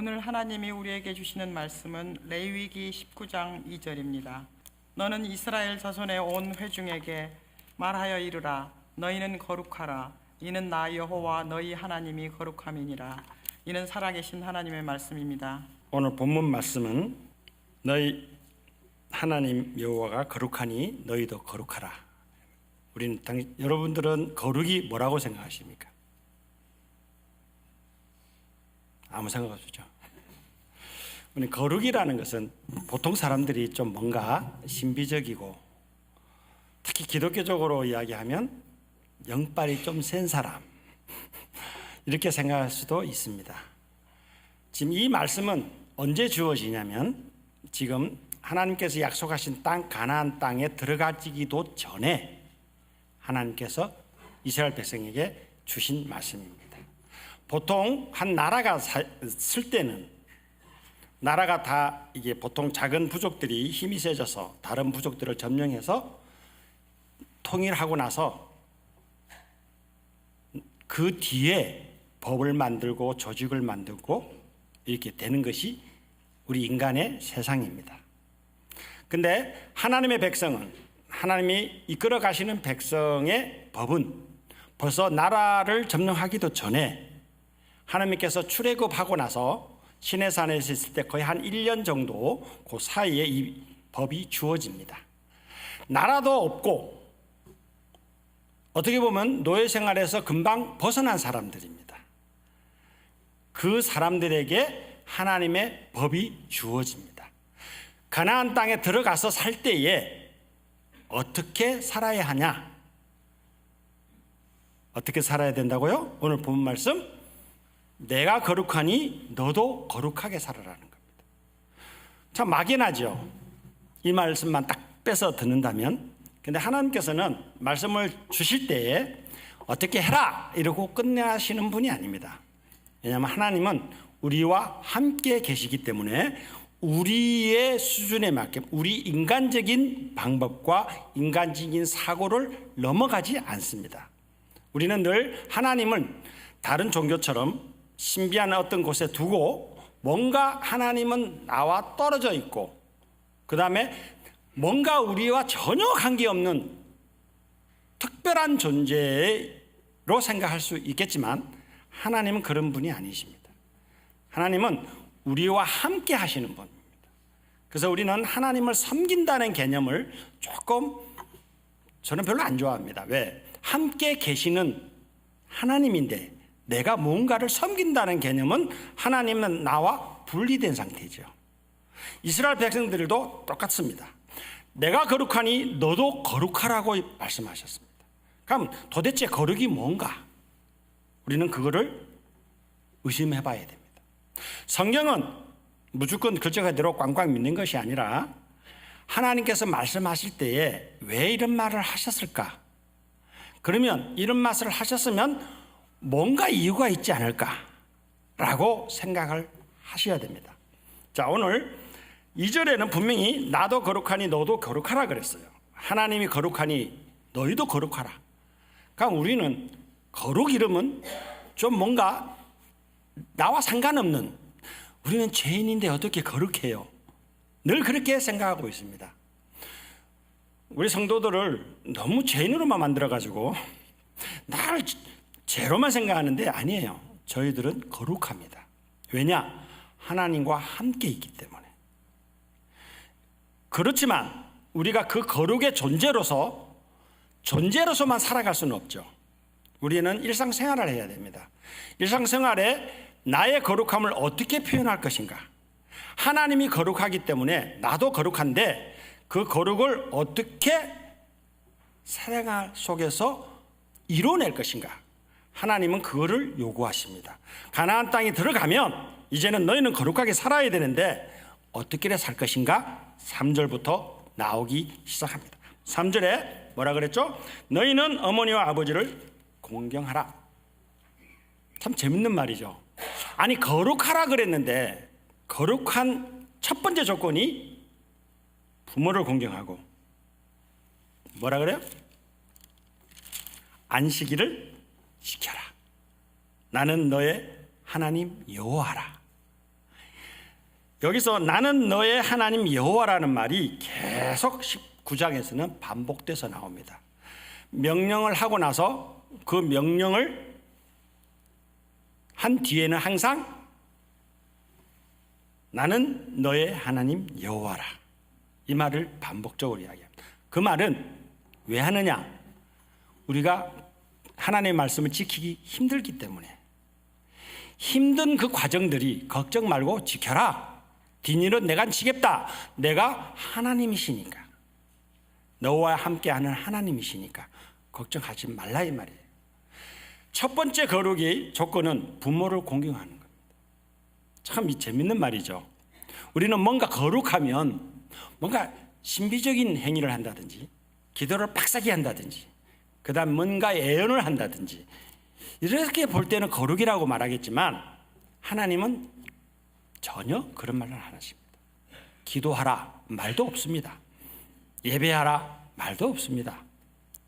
오늘 하나님이 우리에게 주시는 말씀은 레위기 19장 2절입니다. 너는 이스라엘 자손의 온 회중에게 말하여 이르라 너희는 거룩하라 이는 나 여호와 너희 하나님이 거룩함이니라 이는 살아계신 하나님의 말씀입니다. 오늘 본문 말씀은 너희 하나님 여호와가 거룩하니 너희도 거룩하라. 우리는 당, 여러분들은 거룩이 뭐라고 생각하십니까? 아무 생각 없죠. 우리 거룩이라는 것은 보통 사람들이 좀 뭔가 신비적이고 특히 기독교적으로 이야기하면 영빨이 좀 센 사람 이렇게 생각할 수도 있습니다. 지금 이 말씀은 언제 주어지냐면 지금 하나님께서 약속하신 땅 가나안 땅에 들어가지기도 전에 하나님께서 이스라엘 백성에게 주신 말씀입니다. 보통 한 나라가 쓸 때는 나라가 다 이게 보통 작은 부족들이 힘이 세져서 다른 부족들을 점령해서 통일하고 나서 그 뒤에 법을 만들고 조직을 만들고 이렇게 되는 것이 우리 인간의 세상입니다. 근데 하나님의 백성은 하나님이 이끌어 가시는 백성의 법은 벌써 나라를 점령하기도 전에 하나님께서 출애굽하고 나서 시내산에서 있을 때 거의 한 1년 정도 그 사이에 이 법이 주어집니다. 나라도 없고 어떻게 보면 노예 생활에서 금방 벗어난 사람들입니다. 그 사람들에게 하나님의 법이 주어집니다. 가나안 땅에 들어가서 살 때에 어떻게 살아야 하냐? 어떻게 살아야 된다고요? 오늘 본 말씀 내가 거룩하니 너도 거룩하게 살아라는 겁니다. 참 막연하죠. 이 말씀만 딱 빼서 듣는다면 근데 하나님께서는 말씀을 주실 때에 어떻게 해라 이러고 끝내시는 분이 아닙니다. 왜냐하면 하나님은 우리와 함께 계시기 때문에 우리의 수준에 맞게 우리 인간적인 방법과 인간적인 사고를 넘어가지 않습니다. 우리는 늘 하나님을 다른 종교처럼 신비한 어떤 곳에 두고 뭔가 하나님은 나와 떨어져 있고 그 다음에 뭔가 우리와 전혀 관계없는 특별한 존재로 생각할 수 있겠지만 하나님은 그런 분이 아니십니다. 하나님은 우리와 함께 하시는 분입니다. 그래서 우리는 하나님을 섬긴다는 개념을 조금 저는 별로 안 좋아합니다. 왜? 함께 계시는 하나님인데 내가 뭔가를 섬긴다는 개념은 하나님은 나와 분리된 상태죠. 이스라엘 백성들도 똑같습니다. 내가 거룩하니 너도 거룩하라고 말씀하셨습니다. 그럼 도대체 거룩이 뭔가? 우리는 그거를 의심해 봐야 됩니다. 성경은 무조건 글자가 대로 꽝꽝 믿는 것이 아니라 하나님께서 말씀하실 때에 왜 이런 말을 하셨을까? 그러면 이런 말을 하셨으면 뭔가 이유가 있지 않을까라고 생각을 하셔야 됩니다. 자, 오늘 2절에는 분명히 나도 거룩하니 너도 거룩하라 그랬어요. 하나님이 거룩하니 너희도 거룩하라. 그럼 우리는 거룩 이름은 좀 뭔가 나와 상관없는 우리는 죄인인데 어떻게 거룩해요? 늘 그렇게 생각하고 있습니다. 우리 성도들을 너무 죄인으로만 만들어가지고 나를 죄로만 생각하는데 아니에요. 저희들은 거룩합니다. 왜냐? 하나님과 함께 있기 때문에. 그렇지만 우리가 그 거룩의 존재로서 존재로서만 살아갈 수는 없죠. 우리는 일상생활을 해야 됩니다. 일상생활에 나의 거룩함을 어떻게 표현할 것인가? 하나님이 거룩하기 때문에 나도 거룩한데 그 거룩을 어떻게 생활 속에서 이뤄낼 것인가? 하나님은 그거를 요구하십니다. 가나안 땅에 들어가면 이제는 너희는 거룩하게 살아야 되는데 어떻게 살 것인가? 3절부터 나오기 시작합니다. 3절에 뭐라 그랬죠? 너희는 어머니와 아버지를 공경하라. 참 재밌는 말이죠. 아니 거룩하라 그랬는데 거룩한 첫 번째 조건이 부모를 공경하고 뭐라 그래요? 안식일을 지켜라. 나는 너의 하나님 여호와라. 여기서 나는 너의 하나님 여호와라는 말이 계속 19장에서는 반복돼서 나옵니다. 명령을 하고 나서 그 명령을 한 뒤에는 항상 나는 너의 하나님 여호와라. 이 말을 반복적으로 이야기합니다. 그 말은 왜 하느냐? 우리가 하나님의 말씀을 지키기 힘들기 때문에 힘든 그 과정들이 걱정 말고 지켜라. 뒷일은 내가 지겠다. 내가 하나님이시니까. 너와 함께하는 하나님이시니까 걱정하지 말라 이 말이에요. 첫 번째 거룩의 조건은 부모를 공경하는 겁니다. 참이 재밌는 말이죠. 우리는 뭔가 거룩하면 뭔가 신비적인 행위를 한다든지 기도를 빡세게 한다든지 그 다음 뭔가 예언을 한다든지 이렇게 볼 때는 거룩이라고 말하겠지만 하나님은 전혀 그런 말을 안 하십니다. 기도하라 말도 없습니다. 예배하라 말도 없습니다.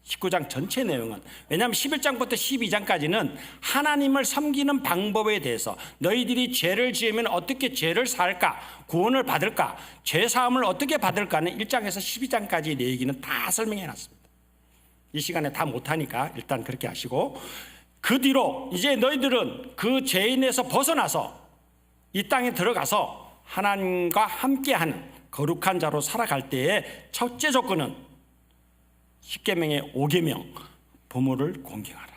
19장 전체 내용은 왜냐하면 11장부터 12장까지는 하나님을 섬기는 방법에 대해서 너희들이 죄를 지으면 어떻게 죄를 살까 구원을 받을까 죄 사함을 어떻게 받을까는 1장에서 12장까지 내 얘기는 다 설명해 놨습니다. 이 시간에 다 못하니까 일단 그렇게 하시고 그 뒤로 이제 너희들은 그 죄인에서 벗어나서 이 땅에 들어가서 하나님과 함께하는 거룩한 자로 살아갈 때의 첫째 조건은 십계명의 오계명 부모를 공경하라.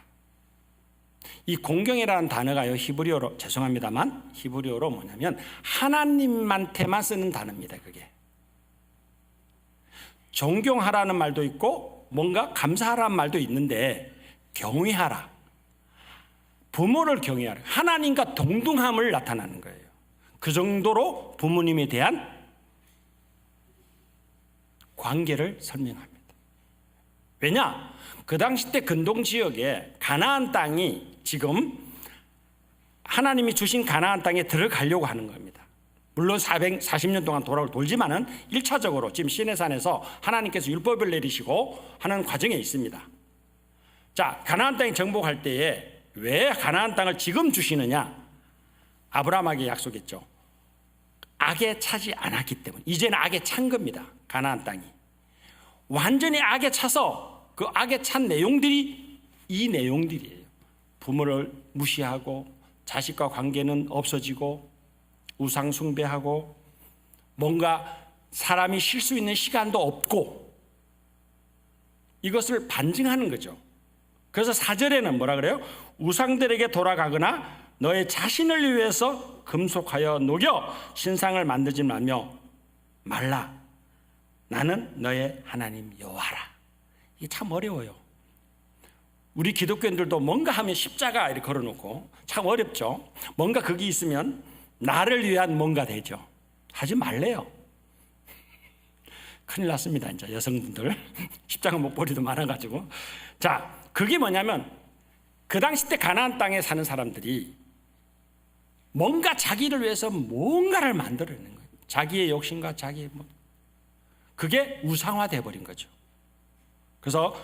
이 공경이라는 단어가요 히브리어로 죄송합니다만 히브리어로 뭐냐면 하나님한테만 쓰는 단어입니다. 그게 존경하라는 말도 있고 뭔가 감사하라는 말도 있는데 경외하라. 부모를 경외하라. 하나님과 동등함을 나타나는 거예요. 그 정도로 부모님에 대한 관계를 설명합니다. 왜냐? 그 당시 때 근동 지역에 가나안 땅이 지금 하나님이 주신 가나안 땅에 들어가려고 하는 겁니다. 물론 440년 동안 돌아올 돌지만은 1차적으로 지금 시내산에서 하나님께서 율법을 내리시고 하는 과정에 있습니다. 자, 가나안 땅에 정복할 때에 왜 가나안 땅을 지금 주시느냐? 아브라함에게 약속했죠. 악에 차지 않았기 때문에 이제는 악에 찬 겁니다. 가나안 땅이 완전히 악에 차서 그 악에 찬 내용들이 이 내용들이에요. 부모를 무시하고 자식과 관계는 없어지고 우상 숭배하고 뭔가 사람이 쉴 수 있는 시간도 없고 이것을 반증하는 거죠. 그래서 사절에는 뭐라 그래요? 우상들에게 돌아가거나 너의 자신을 위해서 금속하여 녹여 신상을 만들지 말며 말라. 나는 너의 하나님 여호와라. 이게 참 어려워요. 우리 기독교인들도 뭔가 하면 십자가 이렇게 걸어놓고 참 어렵죠. 뭔가 그게 있으면 나를 위한 뭔가 되죠. 하지 말래요. 큰일 났습니다. 이제 여성분들 십자가 목걸이도 많아가지고 자 그게 뭐냐면 그 당시 때 가나안 땅에 사는 사람들이 뭔가 자기를 위해서 뭔가를 만들어내는 거예요. 자기의 욕심과 자기의 뭐 그게 우상화돼 버린 거죠. 그래서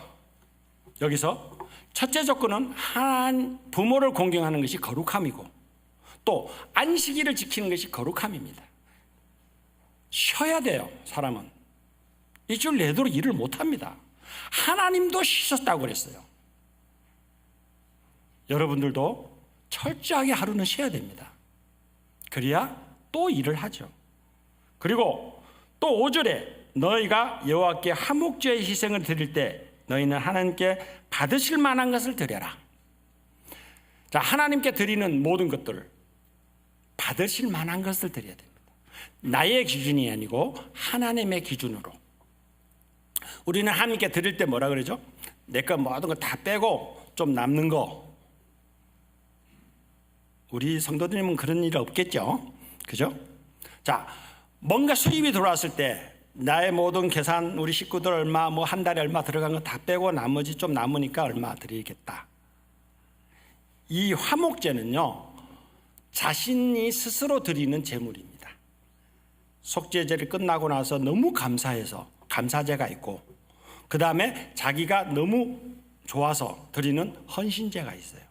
여기서 첫째 조건은 한 부모를 공경하는 것이 거룩함이고 또 안식일을 지키는 것이 거룩함입니다. 쉬어야 돼요, 사람은. 일주일 내도록 일을 못 합니다. 하나님도 쉬셨다고 그랬어요. 여러분들도 철저하게 하루는 쉬어야 됩니다. 그래야 또 일을 하죠. 그리고 또 5절에 너희가 여호와께 화목제의 희생을 드릴 때 너희는 하나님께 받으실 만한 것을 드려라. 자, 하나님께 드리는 모든 것들 받으실 만한 것을 드려야 됩니다. 나의 기준이 아니고 하나님의 기준으로. 우리는 하나님께 드릴 때 뭐라 그러죠? 내거 모든 거 다 빼고 좀 남는 거. 우리 성도들님은 그런 일 없겠죠? 그죠? 자, 뭔가 수입이 들어왔을 때 나의 모든 계산 우리 식구들 얼마 뭐 한 달에 얼마 들어간 거 다 빼고 나머지 좀 남으니까 얼마 드리겠다. 이 화목제는요. 자신이 스스로 드리는 제물입니다. 속죄제를 끝나고 나서 너무 감사해서 감사제가 있고 그 다음에 자기가 너무 좋아서 드리는 헌신제가 있어요.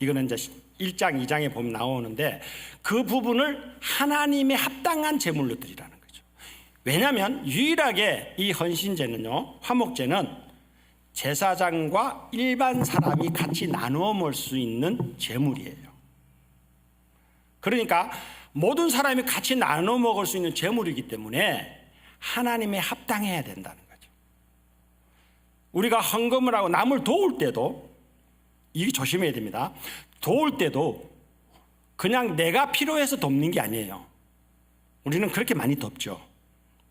이거는 이제 1장, 2장에 보면 나오는데 그 부분을 하나님의 합당한 제물로 드리라는 거죠. 왜냐하면 유일하게 이 헌신제는요, 화목제는 제사장과 일반 사람이 같이 나누어 먹을 수 있는 제물이에요. 그러니까 모든 사람이 같이 나눠 먹을 수 있는 제물이기 때문에 하나님에 합당해야 된다는 거죠. 우리가 헌금을 하고 남을 도울 때도 이게 조심해야 됩니다. 도울 때도 그냥 내가 필요해서 돕는 게 아니에요. 우리는 그렇게 많이 돕죠.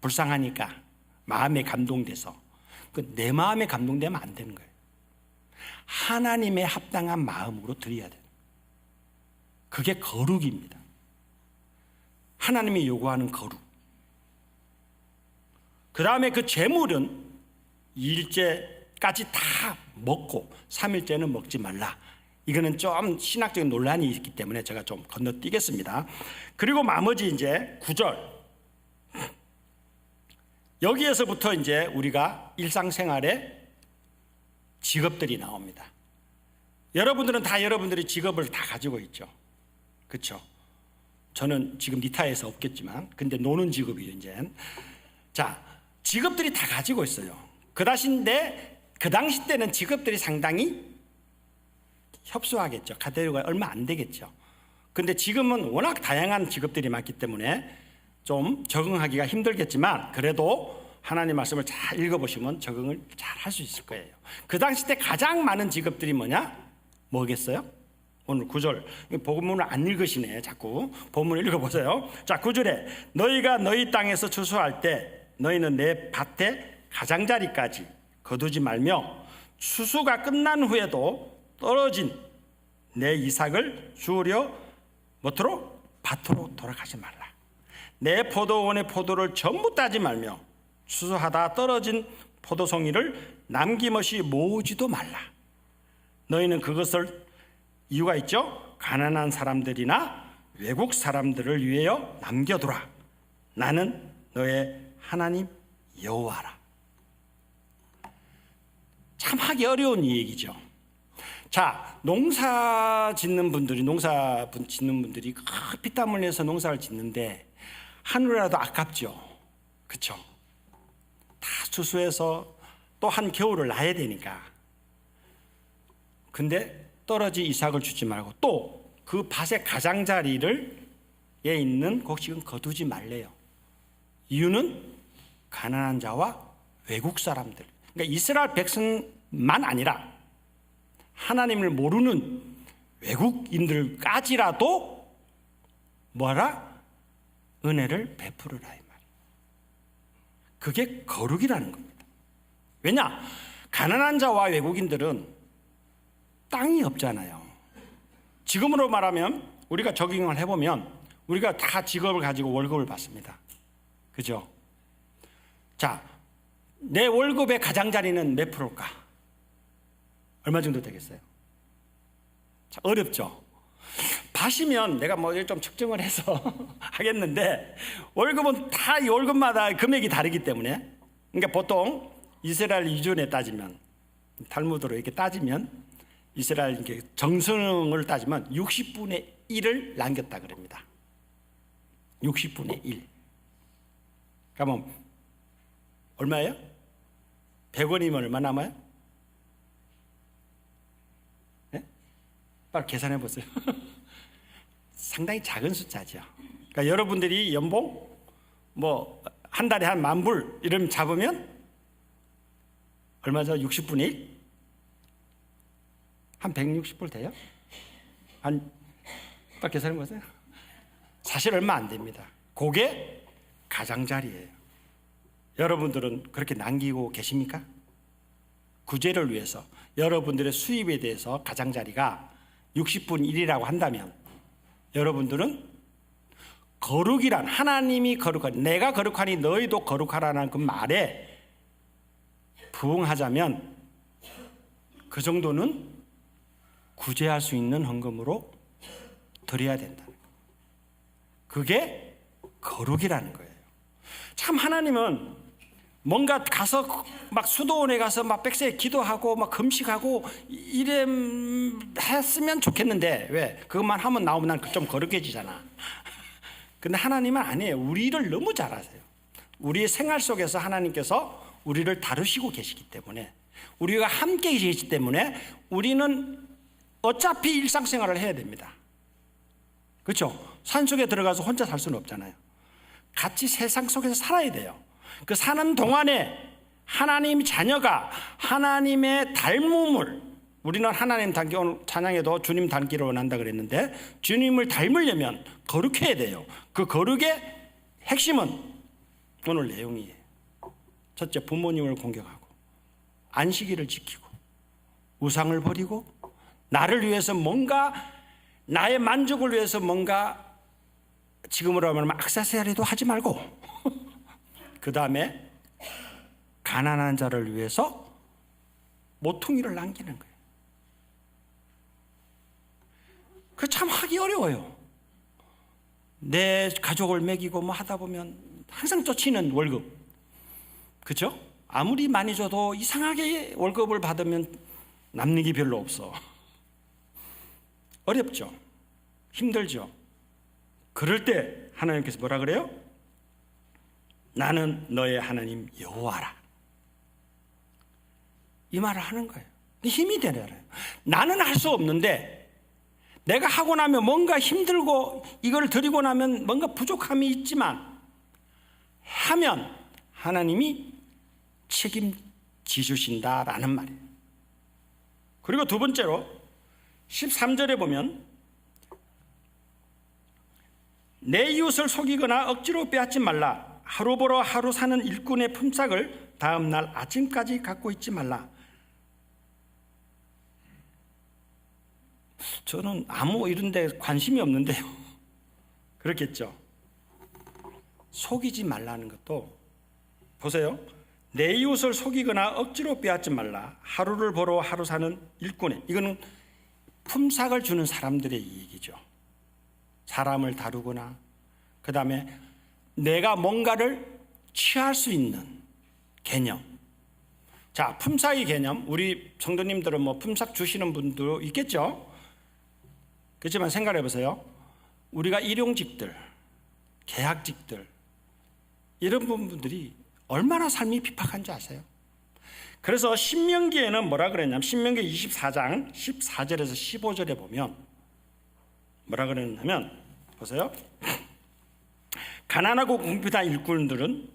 불쌍하니까 마음에 감동돼서 그내 마음에 감동되면 안 되는 거예요. 하나님의 합당한 마음으로 드려야 돼요. 그게 거룩입니다. 하나님이 요구하는 거룩. 그 다음에 그 재물은 일제까지 다 먹고 3일째는 먹지 말라. 이거는 좀 신학적인 논란이 있기 때문에 제가 좀 건너뛰겠습니다. 그리고 나머지 이제 9절. 여기에서부터 이제 우리가 일상생활에 직업들이 나옵니다. 여러분들은 다 여러분들의 직업을 다 가지고 있죠. 그렇죠? 저는 지금 니타에서 없겠지만 근데 노는 직업이에요, 이제. 자, 직업들이 다 가지고 있어요. 그 다신데 그 당시 때는 직업들이 상당히 협소하겠죠. 카테고리가 얼마 안 되겠죠. 근데 지금은 워낙 다양한 직업들이 많기 때문에 좀 적응하기가 힘들겠지만 그래도 하나님 말씀을 잘 읽어보시면 적응을 잘 할 수 있을 거예요. 그 당시 때 가장 많은 직업들이 뭐냐? 뭐겠어요? 오늘 구절. 복음문을 안 읽으시네 자꾸. 본문을 읽어보세요. 자 9절에 너희가 너희 땅에서 추수할 때 너희는 내 밭에 가장자리까지 거두지 말며 추수가 끝난 후에도 떨어진 내 이삭을 주우려 뭐토로 밭으로 돌아가지 말라. 내 포도원의 포도를 전부 따지 말며 추수하다 떨어진 포도송이를 남김없이 모으지도 말라. 너희는 그것을 이유가 있죠. 가난한 사람들이나 외국 사람들을 위하여 남겨두라. 나는 너의 하나님 여호와라. 참 하기 어려운 이 얘기죠. 자, 농사 짓는 분들이 농사 분- 짓는 분들이 그 피땀 흘려서 농사를 짓는데 하늘이라도 아깝죠. 그렇죠? 다 추수해서 또 한 겨울을 나야 되니까. 근데 떨어진 이삭을 주지 말고 또 그 밭의 가장자리를 에 있는 곡식은 거두지 말래요. 이유는 가난한 자와 외국 사람들. 그러니까 이스라엘 백성만 아니라 하나님을 모르는 외국인들까지라도 뭐라 은혜를 베풀으라 이 말. 그게 거룩이라는 겁니다. 왜냐? 가난한 자와 외국인들은 땅이 없잖아요. 지금으로 말하면 우리가 적용을 해보면 우리가 다 직업을 가지고 월급을 받습니다. 그죠? 자, 내 월급의 가장자리는 몇 프로일까? 얼마 정도 되겠어요? 자, 어렵죠? 밭이면 내가 뭐 좀 측정을 해서 하겠는데 월급은 다이 월급마다 금액이 다르기 때문에 그러니까 보통 이스라엘 기준에 따지면 탈무드로 이렇게 따지면 이스라엘 정성을 따지면 60분의 1을 남겼다 그럽니다. 60분의 1. 그러면 얼마예요? 100원이면 얼마 남아요? 네? 빨리 계산해 보세요. 상당히 작은 숫자죠. 그러니까 여러분들이 연봉 뭐 한 달에 한 만 불 이름 잡으면 얼마죠? 60분의 1? 한 160불 돼요? 한, 딱 계산해 보세요. 사실 얼마 안 됩니다. 그게 가장자리예요. 여러분들은 그렇게 남기고 계십니까? 구제를 위해서 여러분들의 수입에 대해서 가장자리가 60분 1이라고 한다면 여러분들은 거룩이란 하나님이 거룩하니 내가 거룩하니 너희도 거룩하라는 그 말에 부응하자면 그 정도는 구제할 수 있는 헌금으로 드려야 된다. 그게 거룩이라는 거예요. 참 하나님은 뭔가 가서 막 수도원에 가서 막 백세 기도하고 막 금식하고 이래 했으면 좋겠는데 왜 그것만 하면 나오면 난 좀 거룩해지잖아. 근데 하나님은 아니에요. 우리를 너무 잘 아세요. 우리의 생활 속에서 하나님께서 우리를 다루시고 계시기 때문에 우리가 함께 계시기 때문에 우리는 어차피 일상생활을 해야 됩니다. 그렇죠? 산속에 들어가서 혼자 살 수는 없잖아요. 같이 세상 속에서 살아야 돼요. 그 사는 동안에 하나님 자녀가 하나님의 닮음을 우리는 하나님 닮기 오늘 찬양에도 주님 닮기를 원한다 그랬는데 주님을 닮으려면 거룩해야 돼요. 그 거룩의 핵심은 오늘 내용이에요. 첫째 부모님을 공경하고 안식일을 지키고 우상을 버리고 나를 위해서 뭔가 나의 만족을 위해서 뭔가 지금으로 하면 악사세리도 하지 말고 그 다음에 가난한 자를 위해서 모퉁이를 남기는 거예요. 그 참 하기 어려워요. 내 가족을 먹이고 뭐 하다 보면 항상 쫓이는 월급. 그죠? 아무리 많이 줘도 이상하게 월급을 받으면 남는 게 별로 없어. 어렵죠? 힘들죠? 그럴 때 하나님께서 뭐라 그래요? 나는 너의 하나님 여호와라. 이 말을 하는 거예요. 힘이 되려요. 나는 할 수 없는데 내가 하고 나면 뭔가 힘들고 이걸 드리고 나면 뭔가 부족함이 있지만 하면 하나님이 책임지 주신다라는 말이에요. 그리고 두 번째로 13절에 보면 내 이웃을 속이거나 억지로 빼앗지 말라. 하루 벌어 하루 사는 일꾼의 품삯을 다음 날 아침까지 갖고 있지 말라. 저는 아무 이런 데 관심이 없는데요. 그렇겠죠. 속이지 말라는 것도 보세요. 내 이웃을 속이거나 억지로 빼앗지 말라. 하루를 벌어 하루 사는 일꾼의 이거는 품삯을 주는 사람들의 얘기죠. 사람을 다루거나 그 다음에 내가 뭔가를 취할 수 있는 개념. 자, 품삯의 개념. 우리 성도님들은 뭐 품삯 주시는 분도 있겠죠. 그렇지만 생각해 보세요. 우리가 일용직들, 계약직들 이런 분들이 얼마나 삶이 핍박한지 아세요? 그래서 신명기에는 뭐라 그랬냐면 신명기 24장 14절에서 15절에 보면 뭐라 그랬냐면 보세요. 가난하고 궁핍한 일꾼들은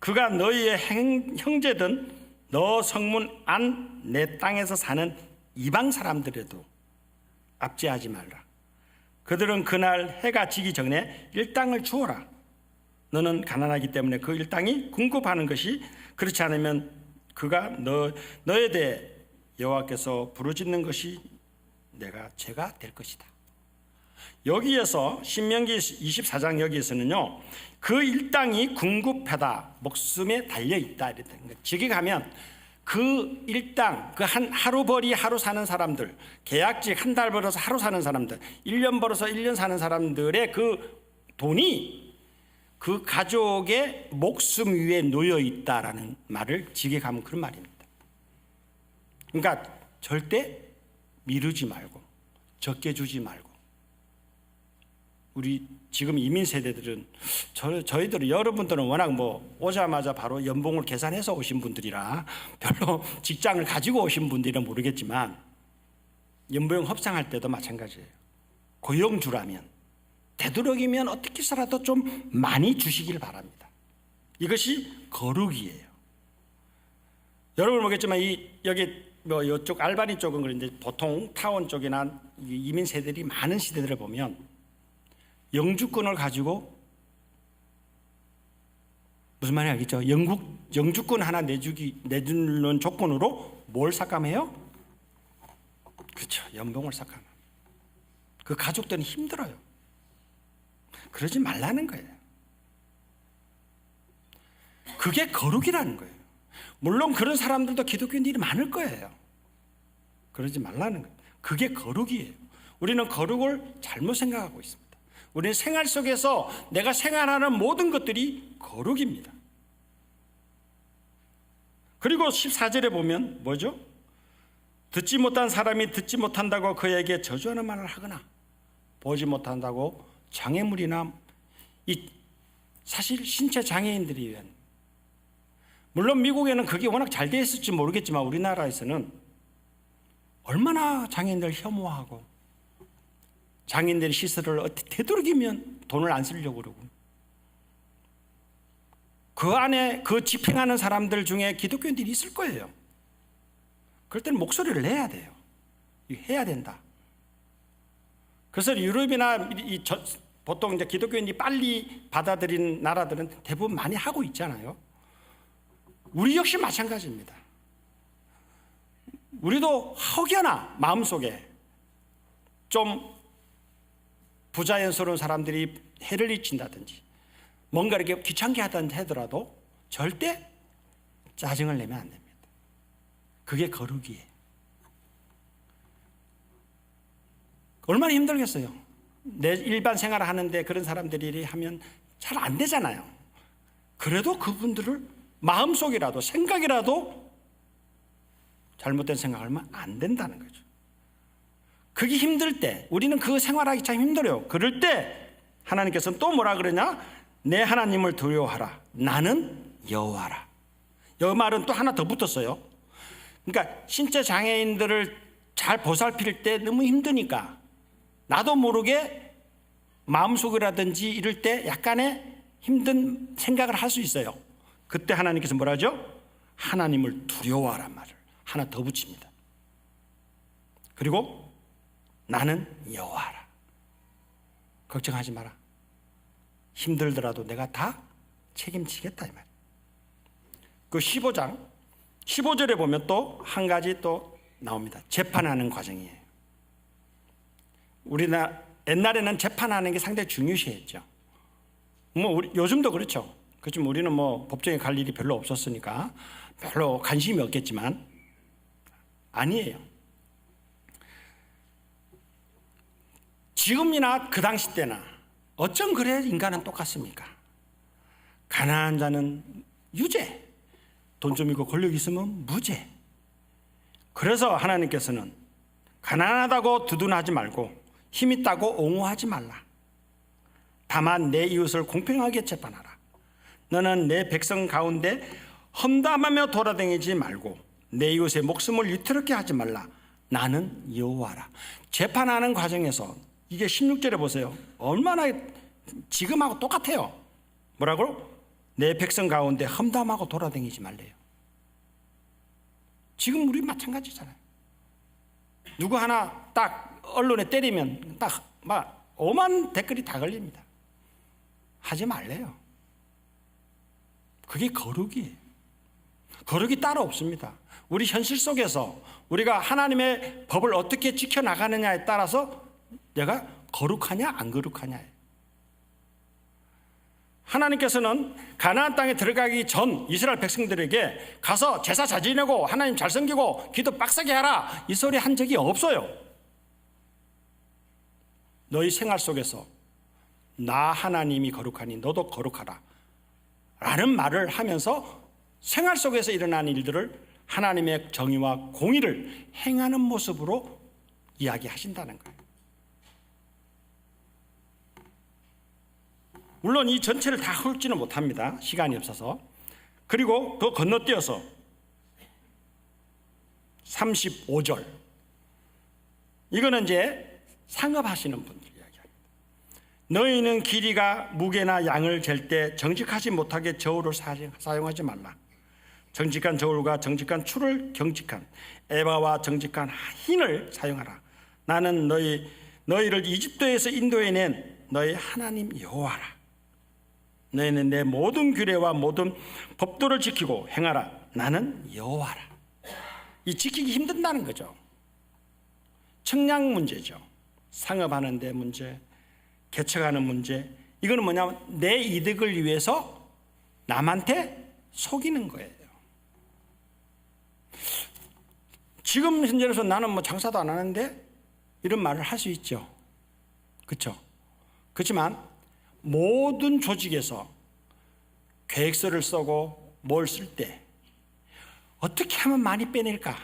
그가 너희의 행- 형제든 너 성문 안 내 땅에서 사는 이방 사람들에도 압제하지 말라. 그들은 그날 해가 지기 전에 일당을 주어라. 너는 가난하기 때문에 그 일당이 궁급하는 것이 그렇지 않으면 그가 너 너에 대해 여호와께서 부르짖는 것이 내가 죄가 될 것이다. 여기에서 신명기 24장 여기에서는요 그 일당이 궁급하다 목숨에 달려 있다 거예요. 저기 가면 그 일당 그 한 하루 벌이 하루 사는 사람들 계약직 한 달 벌어서 하루 사는 사람들 1년 벌어서 1년 사는 사람들의 그 돈이 그 가족의 목숨 위에 놓여 있다라는 말을 지게 가면 그런 말입니다. 그러니까 절대 미루지 말고 적게 주지 말고 우리 지금 이민 세대들은 저, 저희들은 여러분들은 워낙 뭐 오자마자 바로 연봉을 계산해서 오신 분들이라 별로 직장을 가지고 오신 분들은 모르겠지만 연봉 협상할 때도 마찬가지예요. 고용주라면 되도록이면 어떻게 해서라도 좀 많이 주시길 바랍니다. 이것이 거룩이에요. 여러분 보겠지만 이 여기 뭐 이쪽 알바니 쪽은 그런데 보통 타운 쪽이나 이 이민 세대들이 많은 시대들을 보면 영주권을 가지고 무슨 말인지 알겠죠? 영국 영주권 하나 내주기 내주는 조건으로 뭘 삭감해요? 그렇죠. 연봉을 삭감. 그 가족들은 힘들어요. 그러지 말라는 거예요. 그게 거룩이라는 거예요. 물론 그런 사람들도 기독교인들이 많을 거예요. 그러지 말라는 거예요. 그게 거룩이에요. 우리는 거룩을 잘못 생각하고 있습니다. 우리는 생활 속에서 내가 생활하는 모든 것들이 거룩입니다. 그리고 14절에 보면 뭐죠? 듣지 못한 사람이 듣지 못한다고 그에게 저주하는 말을 하거나 보지 못한다고 장애물이나 이 사실 신체 장애인들이 위한 물론 미국에는 그게 워낙 잘 돼 있을지 모르겠지만 우리나라에서는 얼마나 장애인들 혐오하고 장애인들의 시설을 어떻게 되도록이면 돈을 안 쓰려고 그러고 그 안에 그 집행하는 사람들 중에 기독교인들이 있을 거예요. 그럴 때는 목소리를 내야 돼요. 해야 된다. 그래서 유럽이나 이 저- 보통 이제 기독교인이 빨리 받아들인 나라들은 대부분 많이 하고 있잖아요. 우리 역시 마찬가지입니다. 우리도 혹여나 마음속에 좀 부자연스러운 사람들이 해를 끼친다든지 뭔가 이렇게 귀찮게 하든 하더라도 절대 짜증을 내면 안 됩니다. 그게 거룩이에요. 얼마나 힘들겠어요. 내 일반 생활을 하는데 그런 사람들이 하면 잘 안 되잖아요. 그래도 그분들을 마음속이라도 생각이라도 잘못된 생각을 하면 안 된다는 거죠. 그게 힘들 때 우리는 그 생활하기 참 힘들어요. 그럴 때 하나님께서는 또 뭐라 그러냐? 내 하나님을 두려워하라. 나는 여호와라. 여 말은 또 하나 더 붙었어요. 그러니까 신체 장애인들을 잘 보살필 때 너무 힘드니까 나도 모르게 마음속이라든지 이럴 때 약간의 힘든 생각을 할 수 있어요. 그때 하나님께서 뭐라 하죠? 하나님을 두려워하란 말을 하나 더 붙입니다. 그리고 나는 여호와라. 걱정하지 마라. 힘들더라도 내가 다 책임지겠다 이 말. 그 15장 15절에 보면 또 한 가지 또 나옵니다. 재판하는 과정이에요. 우리나 옛날에는 재판하는 게 상당히 중요시했죠. 뭐 우리 요즘도 그렇죠. 그렇지만 우리는 뭐 법정에 갈 일이 별로 없었으니까 별로 관심이 없겠지만 아니에요. 지금이나 그 당시 때나 어쩜 그래 인간은 똑같습니까? 가난한 자는 유죄, 돈 좀 있고 권력 있으면 무죄. 그래서 하나님께서는 가난하다고 두둔하지 말고 힘 있다고 옹호하지 말라. 다만 내 이웃을 공평하게 재판하라. 너는 내 백성 가운데 험담하며 돌아다니지 말고 내 이웃의 목숨을 위태롭게 하지 말라. 나는 여호와라. 재판하는 과정에서 이게 16절에 보세요. 얼마나 지금하고 똑같아요. 뭐라고? 내 백성 가운데 험담하고 돌아다니지 말래요. 지금 우리 마찬가지잖아요. 누구 하나 딱 언론에 때리면 딱 막 오만 댓글이 다 걸립니다. 하지 말래요. 그게 거룩이에요. 거룩이 따로 없습니다. 우리 현실 속에서 우리가 하나님의 법을 어떻게 지켜나가느냐에 따라서 내가 거룩하냐 안 거룩하냐예요. 하나님께서는 가나안 땅에 들어가기 전 이스라엘 백성들에게 가서 제사 잘 지내고 하나님 잘 섬기고 기도 빡세게 하라 이 소리 한 적이 없어요. 너희 생활 속에서 나 하나님이 거룩하니 너도 거룩하라 라는 말을 하면서 생활 속에서 일어난 일들을 하나님의 정의와 공의를 행하는 모습으로 이야기하신다는 거예요. 물론 이 전체를 다 훑지는 못합니다. 시간이 없어서. 그리고 더 건너뛰어서 35절. 이거는 이제 상업하시는 분들 이야기합니다. 너희는 길이가 무게나 양을 잴 때 정직하지 못하게 저울을 사용하지 말라. 정직한 저울과 정직한 추를 경직한 에바와 정직한 흰을 사용하라. 나는 너희 너희를 이집트에서 인도해낸 너희 하나님 여호와라. 너희는 내 모든 규례와 모든 법도를 지키고 행하라. 나는 여호와라. 이 지키기 힘든다는 거죠. 청량 문제죠. 상업하는 데 문제, 개척하는 문제. 이거는 뭐냐면 내 이득을 위해서 남한테 속이는 거예요. 지금 현재로서 나는 뭐 장사도 안 하는데 이런 말을 할 수 있죠. 그렇죠? 그렇지만 모든 조직에서 계획서를 쓰고 뭘 쓸 때 어떻게 하면 많이 빼낼까?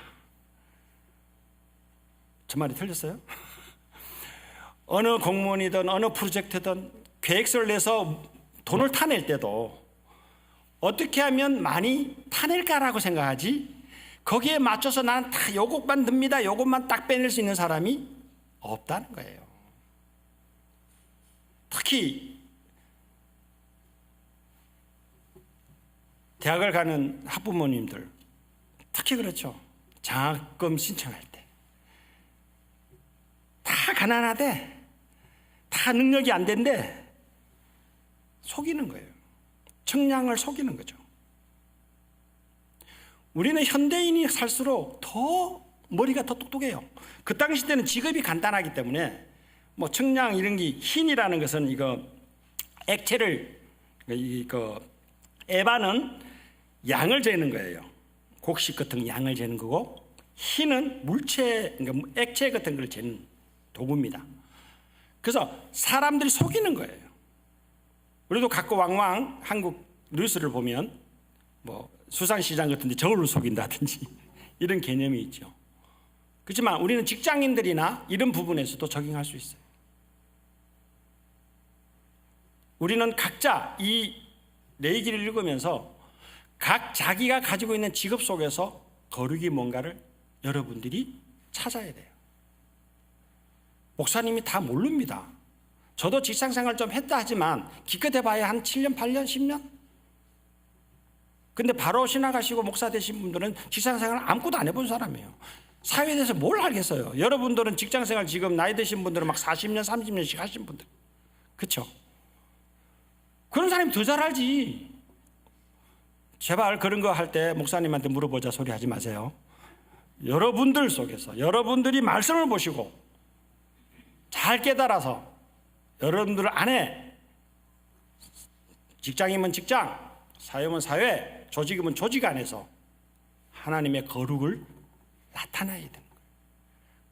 저 말이 틀렸어요? 어느 공무원이든 어느 프로젝트든 계획서를 내서 돈을 타낼 때도 어떻게 하면 많이 타낼까라고 생각하지 거기에 맞춰서 나는 다 요것만 듭니다. 요것만 딱 빼낼 수 있는 사람이 없다는 거예요. 특히 대학을 가는 학부모님들 특히 그렇죠. 장학금 신청할 때 다 가난하대. 다 능력이 안 된대. 속이는 거예요. 청량을 속이는 거죠. 우리는 현대인이 살수록 더 머리가 더 똑똑해요. 그 당시 때는 직업이 간단하기 때문에 뭐 청량 이런 게 흰이라는 것은 이거 액체를 이거 에바는 양을 재는 거예요. 곡식 같은 양을 재는 거고 흰은 물체 그러니까 액체 같은 걸 재는 도구입니다. 그래서 사람들이 속이는 거예요. 우리도 갖고 왕왕 한국 뉴스를 보면 뭐 수산시장 같은데 저울로 속인다든지 이런 개념이 있죠. 그렇지만 우리는 직장인들이나 이런 부분에서도 적용할 수 있어요. 우리는 각자 이 내기를 읽으면서 각 자기가 가지고 있는 직업 속에서 거룩이 뭔가를 여러분들이 찾아야 돼요. 목사님이 다 모릅니다. 저도 직장 생활 좀 했다 하지만 기껏 해봐야 한 7년, 8년, 10년? 근데 바로 신학하시고 목사 되신 분들은 직장 생활 아무것도 안 해본 사람이에요. 사회에 대해서 뭘 알겠어요? 여러분들은 직장 생활 지금 나이 드신 분들은 막 40년, 30년씩 하신 분들. 그쵸? 그런 사람이 더 잘 알지. 제발 그런 거 할 때 목사님한테 물어보자 소리 하지 마세요. 여러분들 속에서 여러분들이 말씀을 보시고 잘 깨달아서 여러분들 안에 직장이면 직장, 사회면 사회, 조직이면 조직 안에서 하나님의 거룩을 되는 거예요.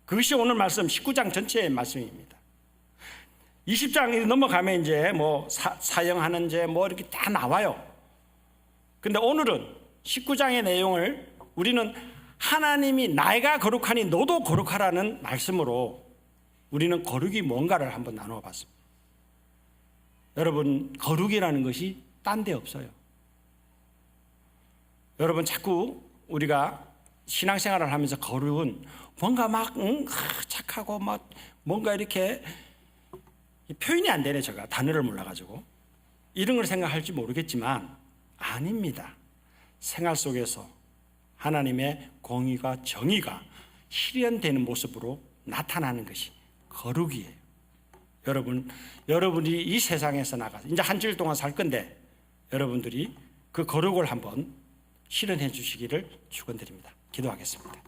그것이 오늘 말씀 19장 전체의 말씀입니다. 20장 넘어가면 이제 뭐 사, 사형하는 죄 뭐 이렇게 다 나와요. 근데 오늘은 19장의 내용을 우리는 하나님이 나이가 거룩하니 너도 거룩하라는 말씀으로 우리는 거룩이 뭔가를 한번 나누어 봤습니다. 여러분, 거룩이라는 것이 딴 데 없어요. 여러분, 자꾸 우리가 신앙생활을 하면서 거룩은 뭔가 막 응, 아, 착하고 막 뭔가 이렇게 표현이 안 되네 제가 단어를 몰라가지고 이런 걸 생각할지 모르겠지만 아닙니다. 생활 속에서 하나님의 공의가 정의가 실현되는 모습으로 나타나는 것이 거룩이에요. 여러분, 여러분이 이 세상에서 나가서 이제 한 주일 동안 살 건데 여러분들이 그 거룩을 한번 실현해 주시기를 축원드립니다. 기도하겠습니다.